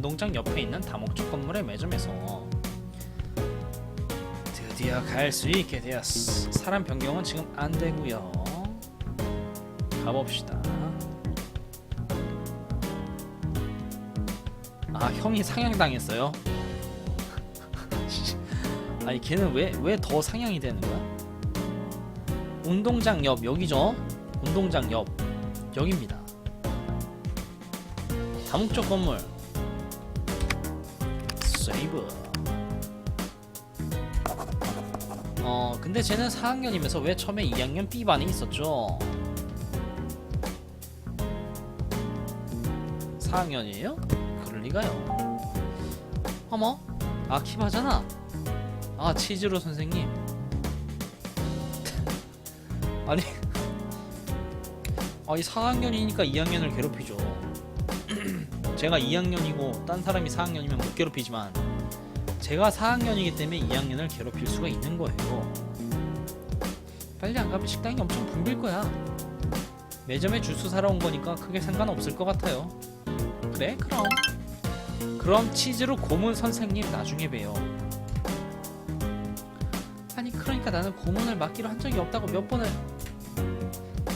운동장 옆에 있는 다목적 건물의 매점에서 드디어 갈 수 있게 되었어. 사람 변경은 지금 안 되고요. 가봅시다. 아 형이 상향당했어요. 아니 걔는 왜 왜 더 상향이 되는 거야? 운동장 옆 여기죠? 운동장 옆 여기입니다. 다목적 건물 세이브. 어 근데 쟤는 4학년이면서 왜 처음에 2학년 B반에 있었죠? 4학년이에요? 그럴 리가요. 어머 아키바잖아. 아 치즈로 선생님. 아니 아이 4학년이니까 2학년을 괴롭히죠. 제가 2학년이고 딴 사람이 4학년이면 못 괴롭히지만 제가 4학년이기 때문에 2학년을 괴롭힐 수가 있는 거예요. 빨리 안 가면 식당이 엄청 붐빌 거야. 매점에 주스 사러 온 거니까 크게 상관없을 것 같아요. 그래 그럼 그럼 치즈로 고문 선생님 나중에 봬요. 아니 그러니까 나는 고문을 맡기로 한 적이 없다고 몇 번을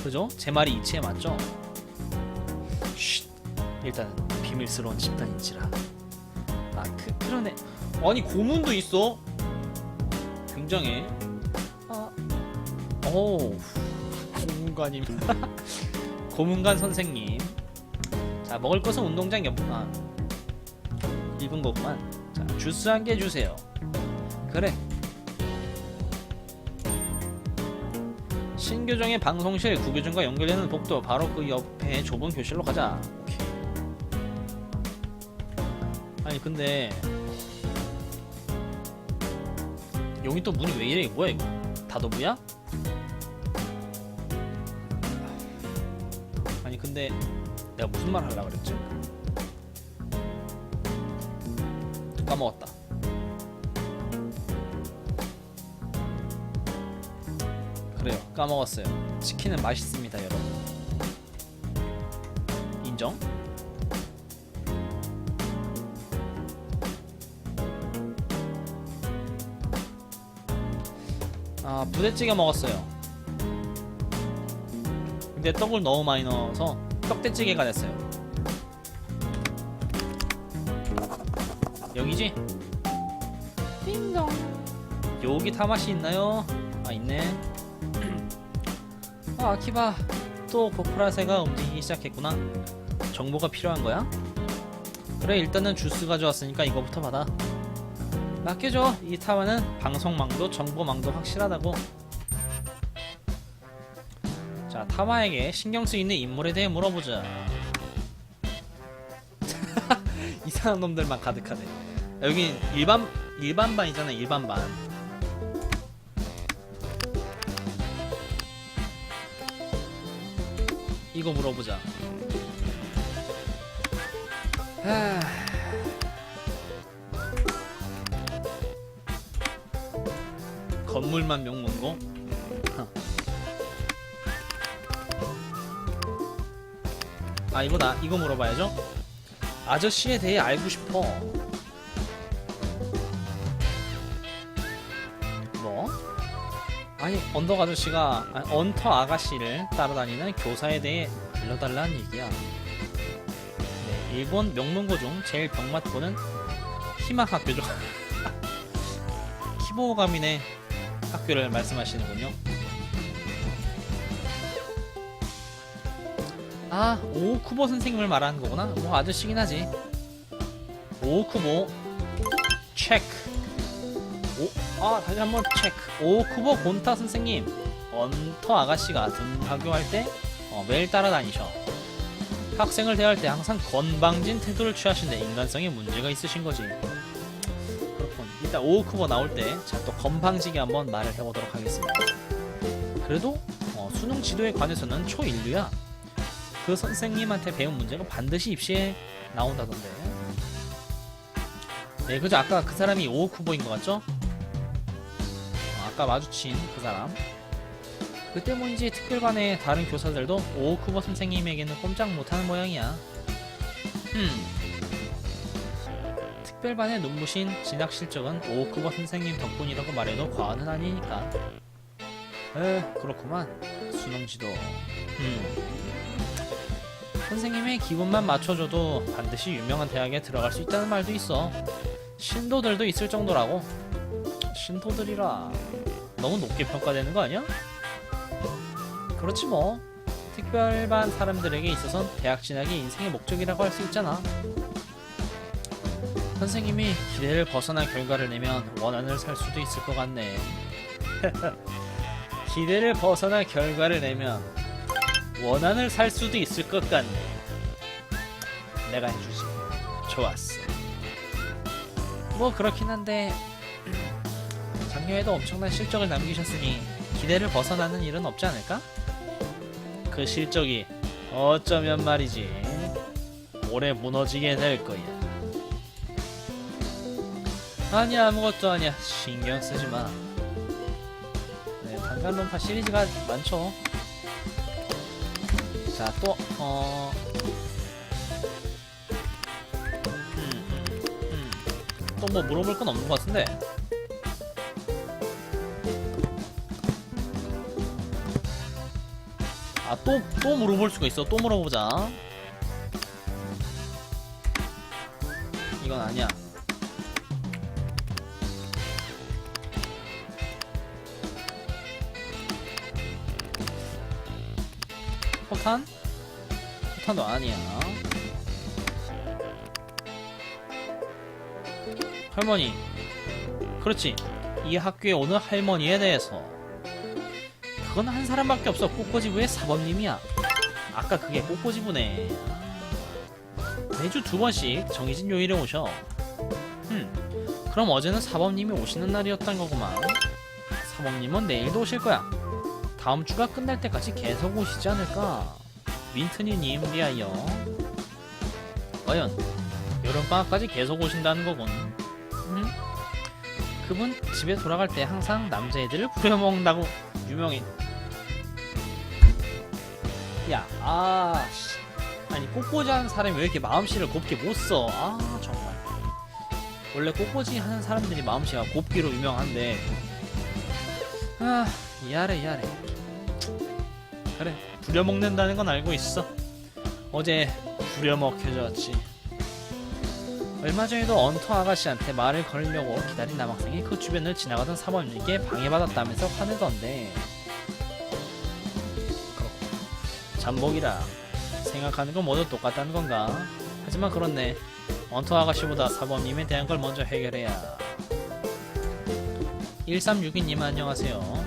그죠? 제 말이 이치에 맞죠? 쉿 일단 비밀스러운 집단인지라 아 그, 그러네 아니 고문도 있어? 굉장해. 아 오, 고문관님. 고문관 선생님. 자 먹을 것은 운동장 옆 아, 읽은 거구만. 자 주스 한 개 주세요. 그래. 신교정의 방송실 구교정과 연결되는 복도. 바로 그 옆에 좁은 교실로 가자. 오케이. 아니 근데 여기 또 문이 왜 이래 이거 뭐야 이거 다도부야? 아니 근데 내가 무슨 말 하려고 그랬지? 까먹었다 그래요 까먹었어요 치킨은 맛있습니다 여러분 인정? 부대찌개 먹었어요. 근데 떡을 너무 많이 넣어서 떡대찌개가 됐어요. 여기지? 띵동. 여기 타맛이 있나요? 아 있네. 아 아키바. 또 고프라세가 움직이기 시작했구나. 정보가 필요한 거야? 그래 일단은 주스 가져왔으니까 이거부터 받아 맡겨줘. 이 타마는 방송망도 정보망도 확실하다고. 자 타마에게 신경 쓰이는 인물에 대해 물어보자. 이상한 놈들만 가득하네. 여기 일반 일반 반이잖아 일반 반. 이거 물어보자. 하... 건물만 명문 고? 아 이거다 이거 물어봐야죠. 아저씨에 대해 알고 싶어. 뭐? 아니 언덕 아저씨가 아니, 언터 아가씨를 따라다니는 교사에 대해 알려달라는 얘기야. 네, 일본 명문고 중 제일 병맛고는 희망 학교죠. 키보가민의 학교를 말씀하시는군요. 아 오쿠보 선생님을 말하는 거구나. 뭐 아저씨긴 하지. 오쿠보 체크. 오, 아 다시 한번 체크. 오쿠보 곤타 선생님, 언터 아가씨가 등하교할 때 어, 매일 따라다니셔. 학생을 대할 때 항상 건방진 태도를 취하신데 인간성에 문제가 있으신 거지. 일단 오쿠보 나올 때 자 또 건방지게 한번 말을 해보도록 하겠습니다. 그래도 어, 수능 지도에 관해서는 초인류야. 그 선생님한테 배운 문제가 반드시 입시에 나온다던데. 네, 그죠? 아까 그 사람이 오쿠보인 것 같죠? 아까 마주친 그 사람 그때 뭐 이제 특별반의 다른 교사들도 오쿠버 선생님에게는 꼼짝 못하는 모양이야 음 특별반의 눈부신 진학 실적은 오크버 선생님 덕분이라고 말해도 과언은 아니니까. 에 그렇구만. 수능지도. 음. 선생님의 기분만 맞춰줘도 반드시 유명한 대학에 들어갈 수 있다는 말도 있어. 신도들도 있을 정도라고. 신도들이라 너무 높게 평가되는 거 아니야? 그렇지 뭐. 특별반 사람들에게 있어선 대학 진학이 인생의 목적이라고 할 수 있잖아. 선생님이 기대를 벗어난 결과를 내면 원한을 살 수도 있을 것 같네. 기대를 벗어난 결과를 내면 원한을 살 수도 있을 것 같네. 내가 해주지. 좋았어. 뭐 그렇긴 한데 작년에도 엄청난 실적을 남기셨으니 기대를 벗어나는 일은 없지 않을까? 그 실적이 어쩌면 말이지 올해 무너지게 될 거야. 아니야 아무것도 아니야 신경 쓰지 마. 네, 단간론파 시리즈가 많죠. 자, 또, 어. 음, 음, 음. 또뭐 물어볼 건 없는 것 같은데. 아, 또, 또 물어볼 수가 있어. 또 물어보자. 이건 아니야. 포탄? 포탄도 아니야. 할머니. 그렇지. 이 학교에 오는 할머니에 대해서. 그건 한 사람밖에 없어. 꼬꼬지부의 사범님이야. 아까 그게 꼬꼬지부네. 매주 두 번씩 정해진 요일에 오셔. 음. 그럼 어제는 사범님이 오시는 날이었던 거구만. 사범님은 내일도 오실 거야. 다음 주가 끝날 때까지 계속 오시지 않을까? 윈트니님 리하여 과연 여름방학까지 계속 오신다는 거군 음? 그분 집에 돌아갈 때 항상 남자애들을 부려먹는다고 유명해 야, 아, 씨. 아니 꽃꽂이 하는 사람이 왜 이렇게 마음씨를 곱게 못 써? 아, 정말. 원래 꽃꽂이 하는 사람들이 마음씨가 곱기로 유명한데, 아, 야래 야래. 그래 부려먹는다는 건 알고 있어. 어제 부려먹혀졌지. 얼마 전에도 언터 아가씨한테 말을 걸려고 기다린 남학생이 그 주변을 지나가던 사모님께 방해받았다면서 화내던데. 잠복이라 생각하는 건 모두 똑같다는 건가? 하지만 그렇네. 언터 아가씨보다 사범님에 대한 걸 먼저 해결해야. 1362님 안녕하세요. 에?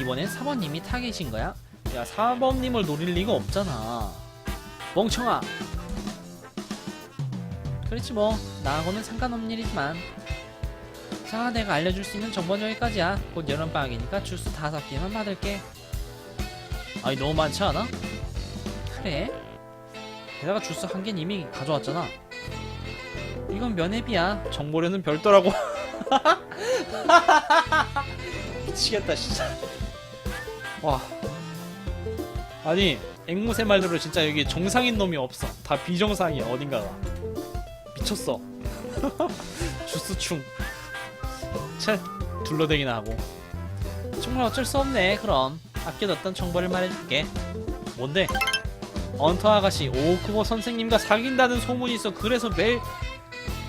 이번엔 사범님이 타겟인 거야? 야 사범님을 노릴 리가 없잖아. 멍청아. 그렇지 뭐. 나하고는 상관없는 일이지만. 자 내가 알려줄 수 있는 정보는 여기까지야. 곧 여름방학이니까 주스 다섯 개만 받을게. 아니 너무 많지 않아? 그래? 게다가 주스 한 개는 이미 가져왔잖아. 이건 면회비야. 정보료는 별도라고. 미치겠다 진짜 와. 아니 앵무새 말대로 진짜 여기 정상인 놈이 없어. 다 비정상이야 어딘가가. 미쳤어. 주스충. 채 둘러대기나 하고. 정말 어쩔 수 없네 그럼. 아껴뒀던 정보를 말해줄게. 뭔데? 언터 아가씨 오크보 선생님과 사귄다는 소문이 있어 그래서 매일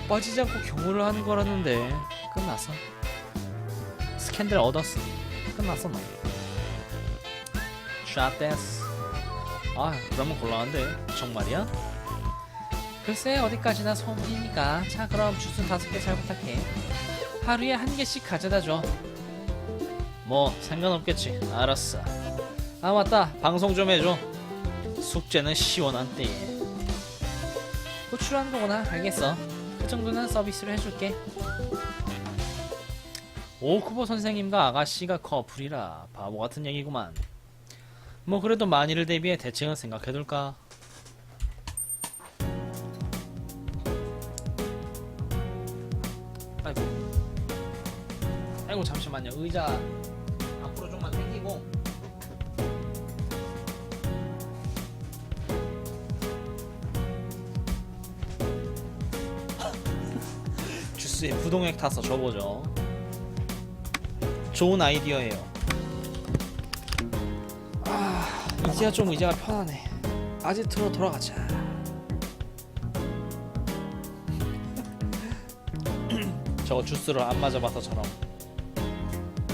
빠지지 않고 경호를 하는 거라는데. 끝났어. 스캔들 얻었어. 끝났어 너 샷데스 아 그러면 곤란한데? 정말이야? 글쎄 어디까지나 소문이니까. 자 그럼 주스 다섯 개 잘 부탁해. 하루에 한 개씩 가져다줘. 뭐 상관없겠지. 알았어. 아 맞다. 방송 좀 해줘. 숙제는 시원한 때에. 호출하는 거구나. 알겠어. 그 정도는 서비스로 해줄게. 오크보 선생님과 아가씨가 커플이라 바보 같은 얘기구만 뭐 그래도 만일을 대비해 대책은 생각해둘까 아이고 아이고 잠시만요 의자 앞으로 좀만 당기고 버스에 부동액 타서 줘보죠. 좋은 아이디어예요. 이제야 좀 의자가 편하네. 아지트로 돌아가자. 저거 주스로 안 맞아봐서처럼.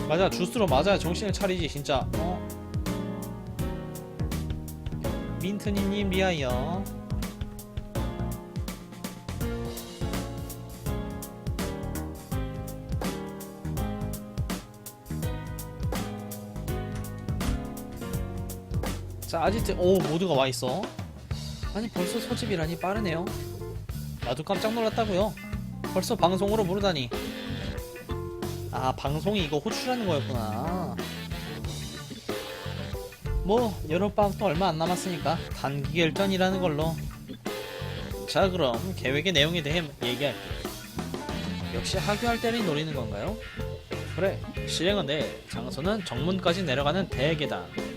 맞아, 주스로 맞아야 정신을 차리지, 진짜. 어? 민트니님 미아이요. 아지트 오 모두가 와 있어. 아니 벌써 소집이라니 빠르네요. 나도 깜짝 놀랐다고요. 벌써 방송으로 부르다니. 아 방송이 이거 호출하는 거였구나. 뭐 여름방학도 얼마 안 남았으니까 단기 결전이라는 걸로. 자 그럼 계획의 내용에 대해 얘기할게. 역시 하교할 때를 노리는 건가요? 그래 실행은 돼. 장소는 정문까지 내려가는 대계단.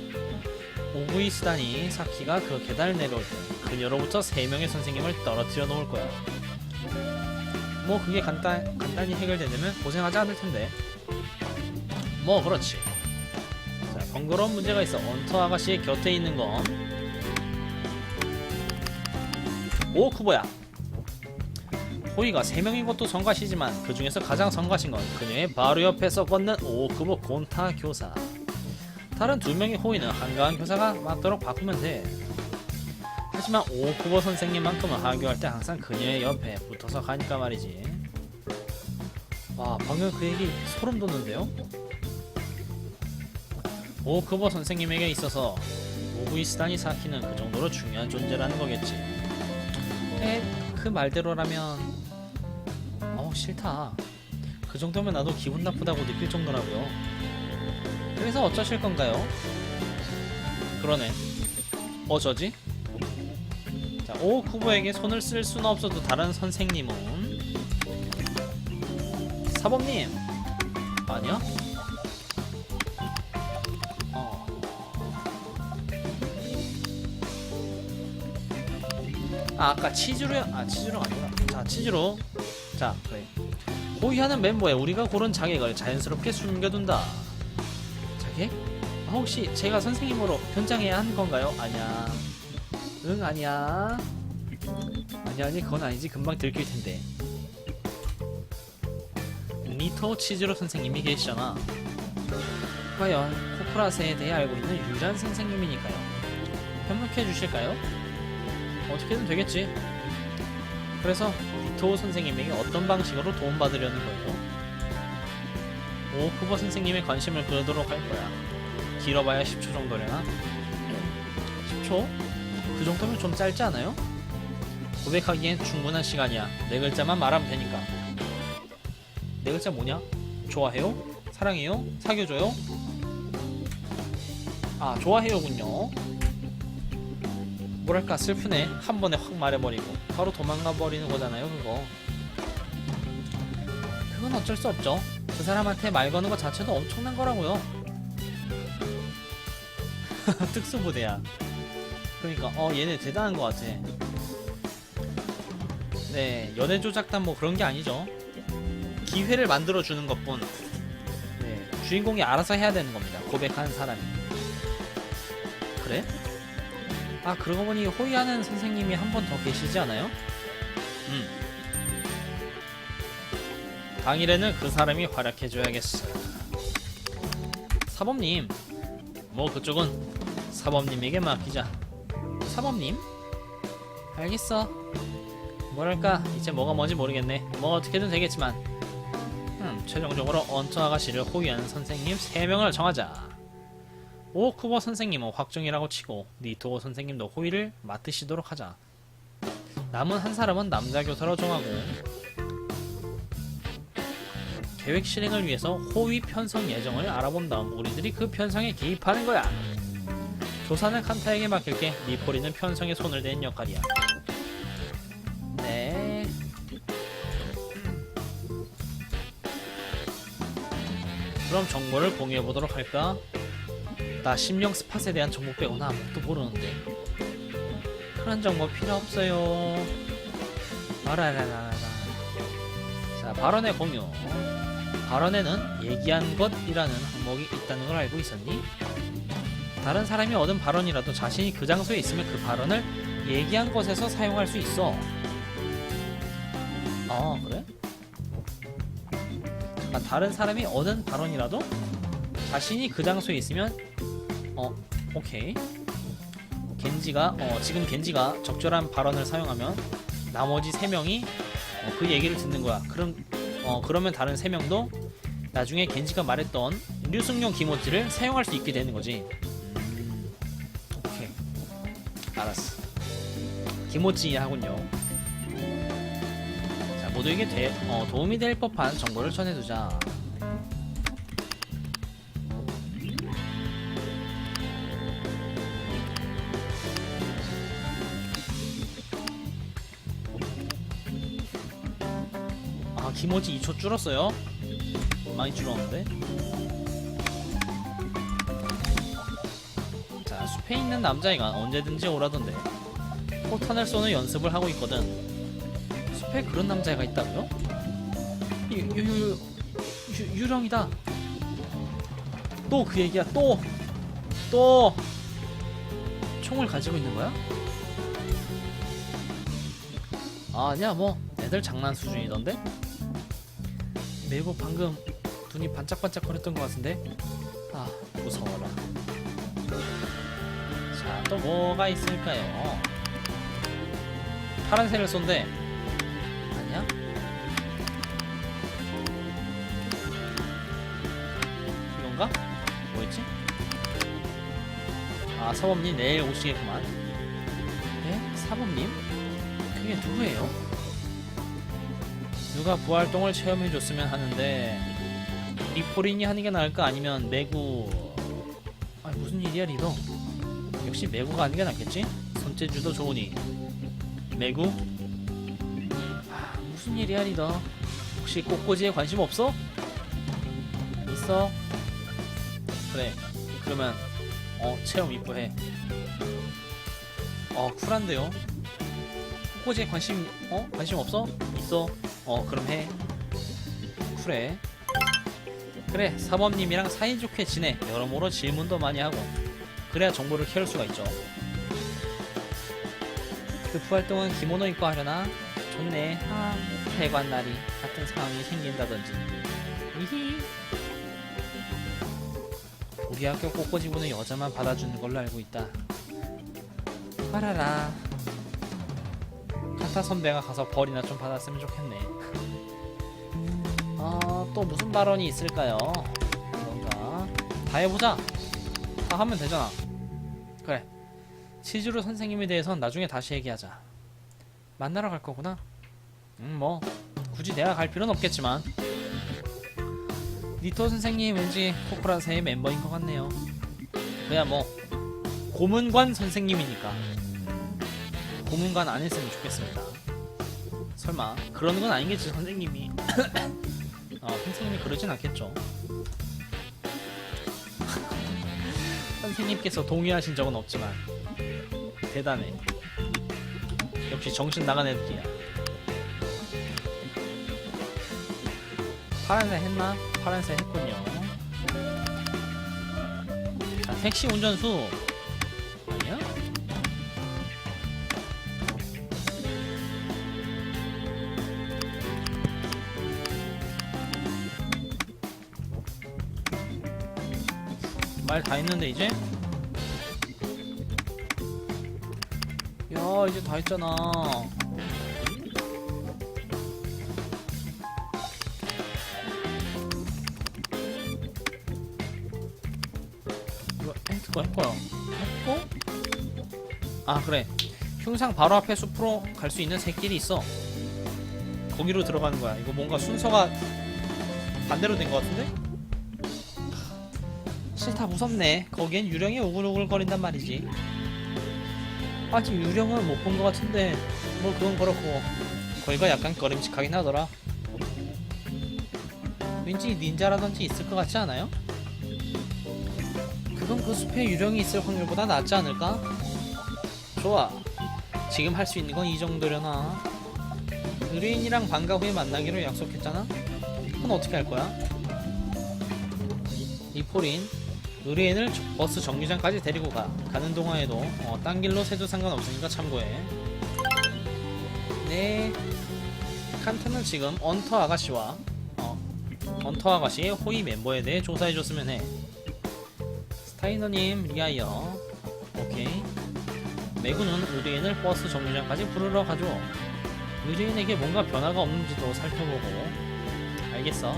오구이스다니 사키가 그 계단을 내려올 때 그녀로부터 세 명의 선생님을 떨어뜨려 놓을 거야. 뭐 그게 간단 간단히 해결되려면 고생하지 않을 텐데. 뭐 그렇지. 자 번거로운 문제가 있어. 언터 아가씨의 곁에 있는 건 오 쿠보야. 호이가 세 명인 것도 성가시지만 그 중에서 가장 성가신 건 그녀의 바로 옆에서 걷는 오쿠보 곤타 교사. 다른 두 명의 호의는 한가한 교사가 맞도록 바꾸면 돼. 하지만 오쿠보 선생님만큼은 하교할 때 항상 그녀의 옆에 붙어서 가니까 말이지. 와 방금 그 얘기 소름 돋는데요? 오쿠보 선생님에게 있어서 오구이스다니 사키는 그 정도로 중요한 존재라는 거겠지. 에, 그 말대로라면 어 싫다. 그 정도면 나도 기분 나쁘다고 느낄 정도라고요. 그래서 어쩌실 건가요? 그러네. 어쩌지? 자, 오 쿠보에게 손을 쓸 수는 없어도 다른 선생님은 사범님 아니야? 어. 아 아까 치즈로야 아 치즈로 아니구나 자 치즈로 자 그래 호위하는 멤버에 우리가 고른 자객을 자연스럽게 숨겨둔다 혹시 제가 선생님으로 변장해야 하는 건가요? 아니야. 응 아니야. 아니 아니 그건 아니지. 금방 들킬 텐데. 니토 치즈로 선생님이 계시잖아. 과연 코프라세에 대해 알고 있는 유잔 선생님이니까요. 협력해 주실까요? 어떻게든 되겠지. 그래서 니토 선생님에게 어떤 방식으로 도움받으려는 거예요? 오쿠버 선생님의 관심을 끌도록 할 거야 길어봐야 10초 정도려나? 10초? 그 정도면 좀 짧지 않아요? 고백하기엔 충분한 시간이야. 네 글자만 말하면 되니까. 네 글자 뭐냐? 좋아해요? 사랑해요? 사귀어줘요? 아, 좋아해요군요. 뭐랄까, 슬프네. 한 번에 확 말해버리고. 바로 도망가 버리는 거잖아요, 그거. 그건 어쩔 수 없죠. 그 사람한테 말 거는 것 자체도 엄청난 거라고요. 특수부대야. 그러니까 어 얘네 대단한 것 같아. 네 연애 조작단 뭐 그런 게 아니죠. 기회를 만들어 주는 것뿐. 네 주인공이 알아서 해야 되는 겁니다. 고백하는 사람이. 그래? 아 그러고 보니 호의하는 선생님이 한 번 더 계시지 않아요? 음. 당일에는 그 사람이 활약해줘야겠어. 사범님, 뭐 그쪽은 사범님에게 맡기자. 사범님? 알겠어. 뭐랄까 이제 뭐가 뭔지 모르겠네. 뭐 어떻게든 되겠지만. 음, 최종적으로 언터 아가씨를 호위하는 선생님 3명을 정하자. 오쿠버 선생님은 확정이라고 치고 니토 선생님도 호위를 맡으시도록 하자. 남은 한 사람은 남자 교사로 정하고 계획 실행을 위해서 호위 편성 예정을 알아본 다음 우리들이 그 편성에 개입하는 거야. 조사는 칸타에게 맡길게. 니포리는 편성에 손을 댄 역할이야. 네. 그럼 정보를 공유해 보도록 할까? 나 심령 스팟에 대한 정보 빼고는 아무것도 모르는데. 그런 정보 필요 없어요. 아라라라라. 자, 자, 발언의 공유. 발언에는 얘기한 것이라는 항목이 있다는 걸 알고 있었니? 다른 사람이 얻은 발언이라도 자신이 그 장소에 있으면 그 발언을 얘기한 것에서 사용할 수 있어. 아, 그래? 잠깐, 다른 사람이 얻은 발언이라도 자신이 그 장소에 있으면 어, 오케이. 겐지가 어, 지금 겐지가 적절한 발언을 사용하면 나머지 세 명이 어, 그 얘기를 듣는 거야. 그럼 어, 그러면 다른 세 명도 나중에 겐지가 말했던 류승용 기모찌를 사용할 수 있게 되는 거지. 알았어. 기모찌 하군요. 자, 모두에게 대, 어, 도움이 될 법한 정보를 전해두자. 아, 기모찌 2초 줄었어요? 많이 줄었는데? 자, 숲에 있는 남자애가 언제든지 오라던데. 포탄을 쏘는 연습을 하고 있거든. 숲에 그런 남자애가 있다고요? 유, 유, 유, 유령이다. 또 그 얘기야, 또! 또! 총을 가지고 있는 거야? 아, 아니야, 뭐, 애들 장난 수준이던데? 매고 방금 눈이 반짝반짝 거렸던 것 같은데? 뭐가 있을까요? 파란색을 쏜대. 아니야? 이건가? 뭐였지? 아, 사범님 내일 오시겠구만. 네? 사범님? 그게 누구예요? 누가 부활동을 체험해줬으면 하는데 리포린이 하는 게 나을까 아니면 매구 아 무슨 일이야 리더 역시 매구가 하는 게 낫겠지? 손재주도 좋으니. 매구? 아 무슨 일이야 리더 혹시 꽃꽂이에 관심 없어? 있어? 그래 그러면 어 체험 입부해. 어 쿨한데요? 꽃꽂이에 관심 어? 관심 없어? 있어? 어 그럼 해. 그래 그래 사범님이랑 사이좋게 지내. 여러모로 질문도 많이 하고 그래야 정보를 캐올 수가 있죠 그 부활 동안 기모노 입고 하려나? 좋네 아 대관 날이 같은 상황이 생긴다든지 이히 우리 학교 꽃꽂이부는 여자만 받아주는 걸로 알고 있다 알아라 카타 선배가 가서 벌이나 좀 받았으면 좋겠네. 아, 또 무슨 발언이 있을까요? 뭔가 다 해보자. 다 하면 되잖아. 그래. 치즈루 선생님에 대해선 나중에 다시 얘기하자. 만나러 갈 거구나. 음, 뭐 굳이 내가 갈 필요는 없겠지만. 니토 선생님 왠지 코코라세의 멤버인 것 같네요. 그야 뭐 고문관 선생님이니까. 고문관 안 했으면 좋겠습니다. 설마 그러는 건 아니겠지 선생님이. 어, 선생님이 그러진 않겠죠. 선생님께서 동의하신 적은 없지만 대단해. 역시 정신 나간 애들이야. 파란색 했나? 파란색 했군요. 자, 택시 운전수 말 다 했는데 이제? 야 이제 다 했잖아. 이거 했고 했고요 했고 아 그래. 흉상 바로 앞에 숲으로 갈 수 있는 새길이 있어. 거기로 들어가는 거야. 이거 뭔가 순서가 반대로 된 것 같은데? 싫다 무섭네 거기엔 유령이 우글우글거린단 말이지 아직 유령은 못 본 것 같은데 뭐 그건 그렇고 거기가 약간 꺼림칙하긴 하더라 왠지 닌자라든지 있을 것 같지 않아요? 그건 그 숲에 유령이 있을 확률보다 낫지 않을까? 좋아 지금 할 수 있는 건 이 정도려나 의뢰인이랑 방과 후에 만나기로 약속했잖아? 그건 어떻게 할 거야? 이포린 의뢰인을 저- 버스 정류장까지 데리고 가. 가는 동안에도 어, 딴 길로 새도 상관없으니까 참고해. 네. 칸트는 지금 언터 아가씨와 어, 언터 아가씨의 호위 멤버에 대해 조사해줬으면 해. 스타이너님 리아이어. 오케이. 매구는 의뢰인을 버스 정류장까지 부르러 가죠 의뢰인에게 뭔가 변화가 없는지도 살펴보고. 알겠어.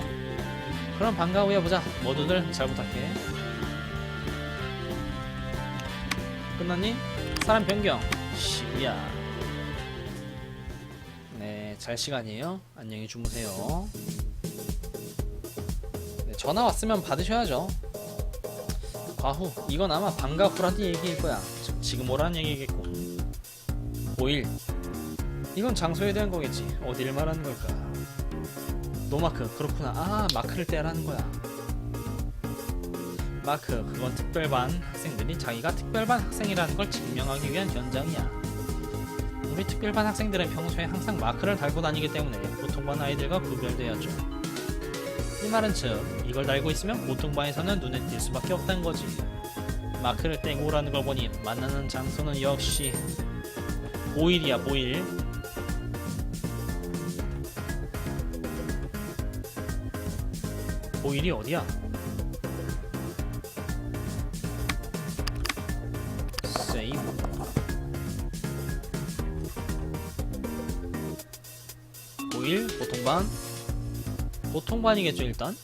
그럼 방과 후에 보자. 모두들 잘 부탁해 끝났니? 사람 변경 시구야 네, 잘 시간이에요. 안녕히 주무세요. 네, 전화 왔으면 받으셔야죠. 과후, 이건 아마 방과 후라는 얘기일 거야. 즉, 지금 오라는 얘기겠고. 5일. 이건 장소에 대한 거겠지. 어디를 말하는 걸까? 노마크, 그렇구나. 아, 마크를 떼라는 거야. 마크, 그건 특별반 학생들이 자기가 특별반 학생이라는 걸 증명하기 위한 현장이야. 우리 특별반 학생들은 평소에 항상 마크를 달고 다니기 때문에 보통반 아이들과 구별되었죠. 이 말은 즉 이걸 달고 있으면 보통반에서는 눈에 띌 수밖에 없다는 거지. 마크를 떼고 오라는 걸 보니 만나는 장소는 역시 보일이야 보일. 보일이 어디야? 보일 보통반? 보통 반이겠죠 일단?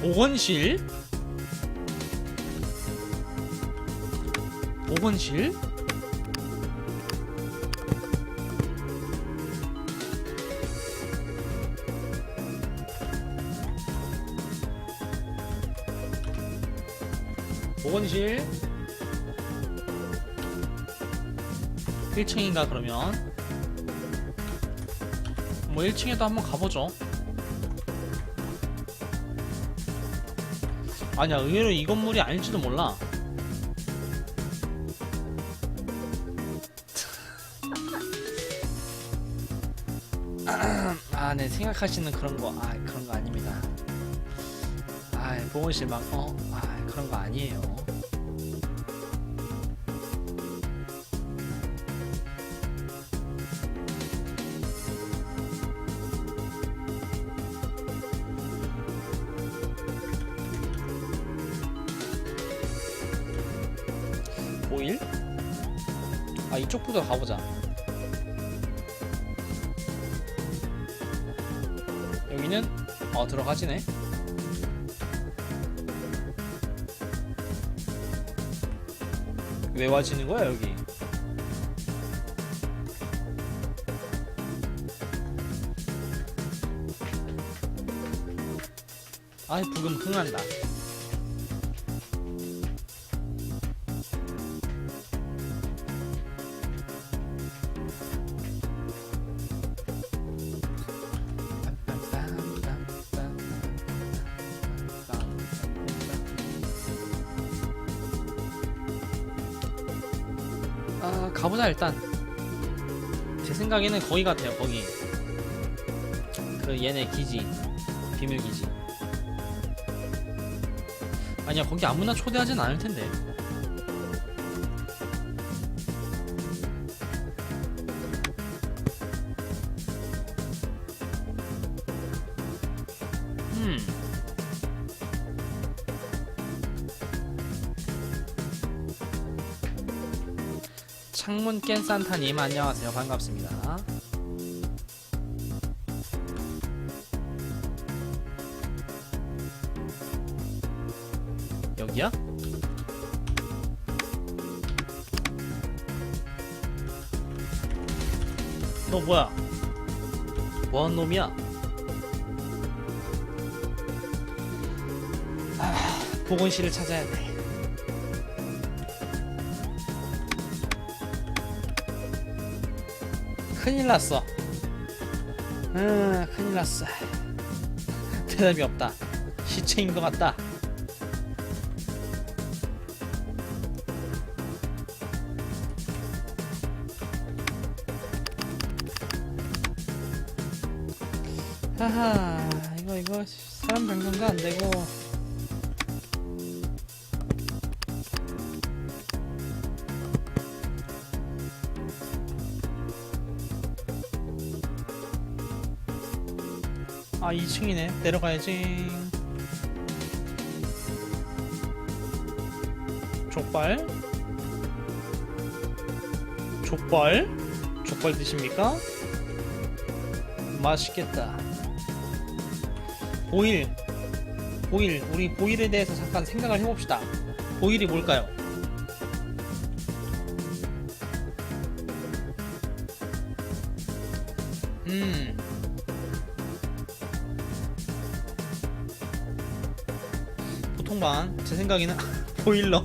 보건실? 보건실 보건실. 1층인가 그러면? 뭐 1층에도 한번 가보죠. 아니야 의외로 이 건물이 아닐지도 몰라. 아네 생각하시는 그런 거아 그런 거 아닙니다. 아 보건실 막어 아 그런 거 아니에요 아 이쪽부터 가보자. 여기는 어 들어가지네. 왜 와지는 거야 여기? 아이 부금 흥한다 일단 제 생각에는 거기 같아요 거기. 그 얘네 기지 비밀 기지. 아니야 거기 아무나 초대하진 않을 텐데. 음 창문 깬 산타님 안녕하세요. 반갑습니다. 여기야? 너 뭐야? 뭐한 놈이야? 아, 보건실을 찾아야 돼 큰일 났어. 아, 큰일 났어. 대답이 없다. 시체인 것 같다. 하하 이거 이거 사람 변경도 안 되고 2층이네. 내려가야지. 족발? 족발? 족발 드십니까? 맛있겠다. 보일. 보일. 우리 보일에 대해서 잠깐 생각을 해봅시다. 보일이 뭘까요? 제 생각에는 보일러.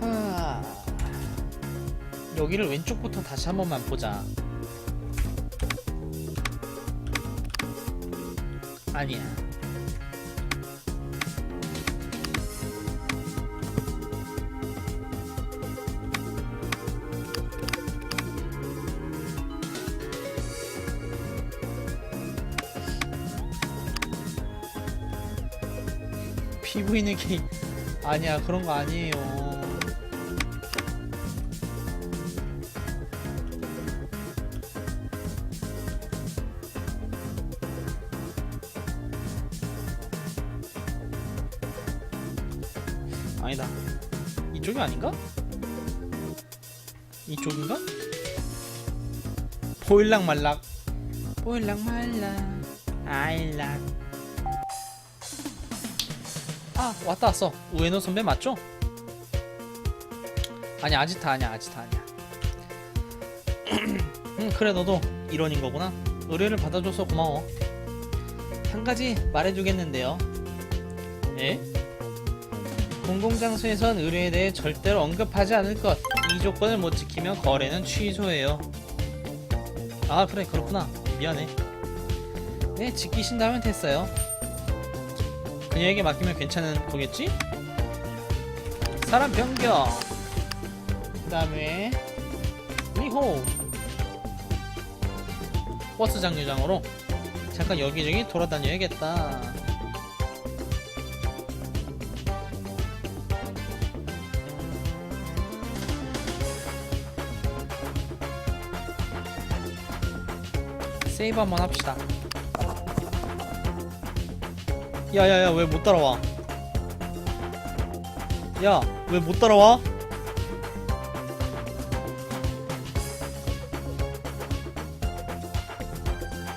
하... 여기를 왼쪽부터 다시 한 번만 보자. 아니야 피부 있는 게 아니야. 그런 거 아니에요. 아니다. 이쪽이 아닌가? 이쪽인가? 보일락 말락. 보일락 말락. 아일락 아 왔다 왔어. 우에노 선배 맞죠? 아니 아지타 아니야 아지타 아니야. 음 그래 너도 일원인 거구나. 의뢰를 받아줘서 고마워. 한 가지 말해주겠는데요. 예? 공공장소에선 의뢰에 대해 절대로 언급하지 않을 것. 이 조건을 못 지키면 거래는 취소해요. 아 그래 그렇구나. 미안해. 네 지키신다면 됐어요 그녀에게 맡기면 괜찮은 거겠지? 사람 변경. 그 다음에 리호. 버스 장류장으로. 잠깐 여기저기 돌아다녀야겠다. 세이브 한번 합시다 야야야 왜 못 따라와? 야 왜 못 따라와?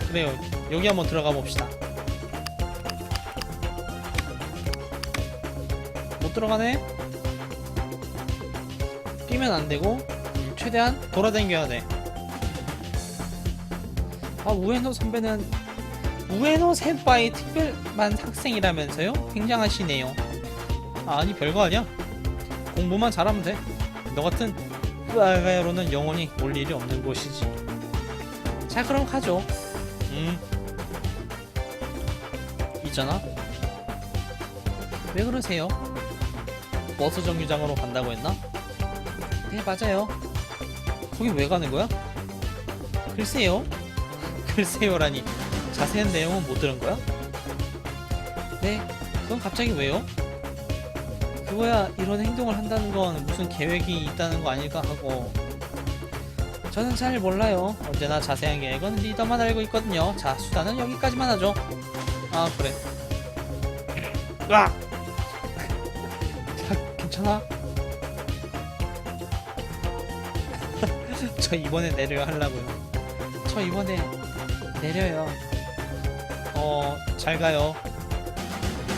그래요 여기 한번 들어가 봅시다. 못 들어가네? 뛰면 안 되고 최대한 돌아다녀야 돼. 아 우에노 선배는 우에노 센파이 특별 반 학생이라면서요? 굉장하시네요. 아, 아니 별거 아니야. 공부만 잘하면 돼. 너 같은 후아가야로는 영원히 올 일이 없는 곳이지. 자, 그럼 가죠. 음. 있잖아. 왜 그러세요? 버스 정류장으로 간다고 했나? 네, 맞아요. 거기 왜 가는 거야? 글쎄요. 글쎄요라니. 자세한 내용은 못 들은 거야? 네, 그건 갑자기 왜요? 그거야 이런 행동을 한다는 건 무슨 계획이 있다는 거 아닐까 하고 저는 잘 몰라요. 언제나 자세한 계획은 리더만 알고 있거든요. 자, 수단은 여기까지만 하죠. 아, 그래. 으악! 자, 괜찮아? 저 이번에 내려야 하려고요. 저 이번에 내려요. 어, 잘 가요.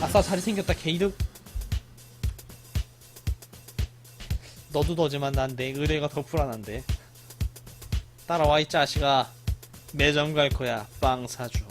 아싸, 잘생겼다, 게이득. 너도 너지만 난 내 의뢰가 더 불안한데. 따라와, 이 자식아. 매점 갈 거야, 빵 사주.